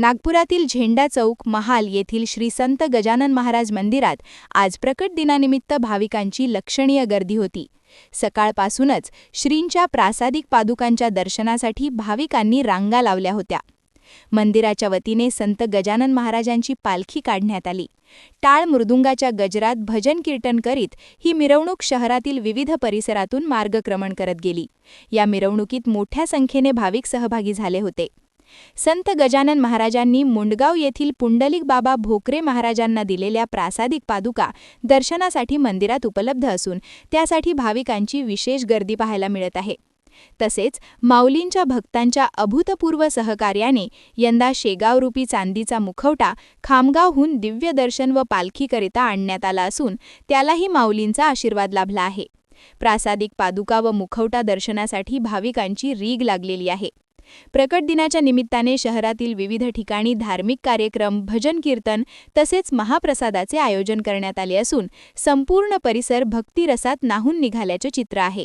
नागपुरातील झेंडा चौक महाल येथील श्री संत गजानन महाराज मंदिरात आज प्रकट दिनानिमित्त भाविकांची लक्षणीय गर्दी होती. सकाळपासूनच श्रींच्या प्रासादिक पादुकांच्या दर्शनासाठी भाविकांनी रांगा लावल्या होत्या. मंदिराच्या वतीने संत गजानन महाराजांची पालखी काढण्यात आली. टाळ मृदुंगाच्या गजरात भजन कीर्तन करीत ही मिरवणूक शहरातील विविध परिसरातून मार्गक्रमण करत गेली. या मिरवणुकीत मोठ्या संख्येने भाविक सहभागी झाले होते. संत गजानन महाराजांनी मुंडगाव येथील पुंडलिक बाबा भोकरे महाराजांना दिलेल्या प्रासादिक पादुका दर्शनासाठी मंदिरात उपलब्ध असून त्यासाठी भाविकांची विशेष गर्दी पाहायला मिळत आहे. तसेच माऊलींच्या भक्तांच्या अभूतपूर्व सहकार्याने यंदा शेगावरूपी चांदीचा मुखवटा खामगावहून दिव्य दर्शन व पालखीकरिता आणण्यात आला असून त्यालाही माऊलींचा आशीर्वाद लाभला आहे. प्रासादिक पादुका व मुखवटा दर्शनासाठी भाविकांची रीग लागलेली आहे. प्रकट दिनाच्या निमित्ताने शहरातील विविध ठिकाणी धार्मिक कार्यक्रम भजन कीर्तन तसेच महाप्रसादाचे आयोजन करण्यात आले असून संपूर्ण परिसर भक्तिरसात नाहून निघाल्याचे चित्र आहे.